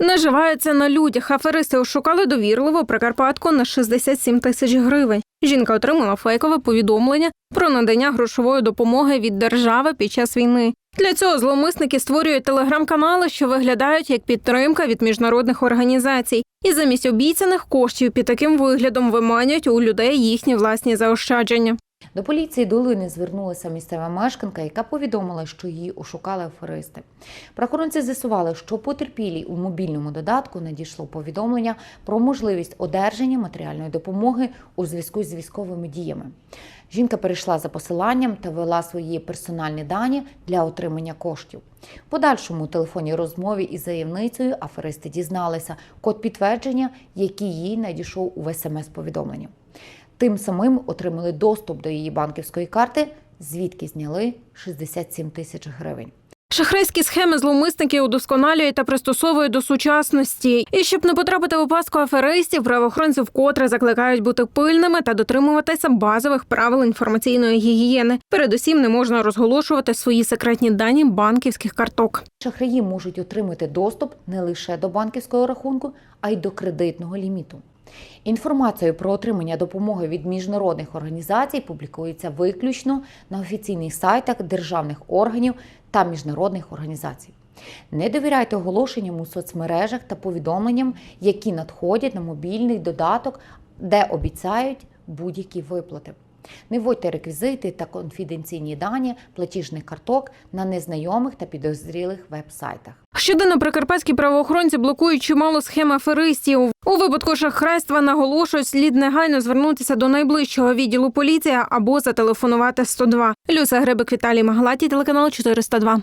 Наживаються на людях. Аферисти ошукали довірливу прикарпатку на 67 тисяч гривень. Жінка отримала фейкове повідомлення про надання грошової допомоги від держави під час війни. Для цього зловмисники створюють телеграм-канали, що виглядають як підтримка від міжнародних організацій, і замість обіцяних коштів під таким виглядом виманюють у людей їхні власні заощадження. До поліції долини звернулася місцева мешканка, яка повідомила, що її ошукали аферисти. Правоохоронці з'ясували, що потерпілій у мобільному додатку надійшло повідомлення про можливість одержання матеріальної допомоги у зв'язку з військовими діями. Жінка перейшла за посиланням та ввела свої персональні дані для отримання коштів. В подальшому телефонній розмові із заявницею аферисти дізналися код підтвердження, який їй надійшов у смс-повідомленні. Тим самим отримали доступ до її банківської карти, звідки зняли 67 тисяч гривень. Шахрайські схеми зловмисники удосконалюють та пристосовують до сучасності. І щоб не потрапити у пастку аферистів, правоохоронці вкотре закликають бути пильними та дотримуватися базових правил інформаційної гігієни. Передусім не можна розголошувати свої секретні дані банківських карток. Шахраї можуть отримати доступ не лише до банківського рахунку, а й до кредитного ліміту. Інформацію про отримання допомоги від міжнародних організацій публікується виключно на офіційних сайтах державних органів та міжнародних організацій. Не довіряйте оголошенням у соцмережах та повідомленням, які надходять на мобільний додаток, де обіцяють будь-які виплати. Не вводьте реквізити та конфіденційні дані платіжних карток на незнайомих та підозрілих веб-сайтах. Щоденно прикарпатські правоохоронці блокують чимало схем аферистів. У випадку шахрайства наголошують, слід негайно звернутися до найближчого відділу поліції або зателефонувати 102. Люся Гребик, Віталій Магалаті, телеканал 402.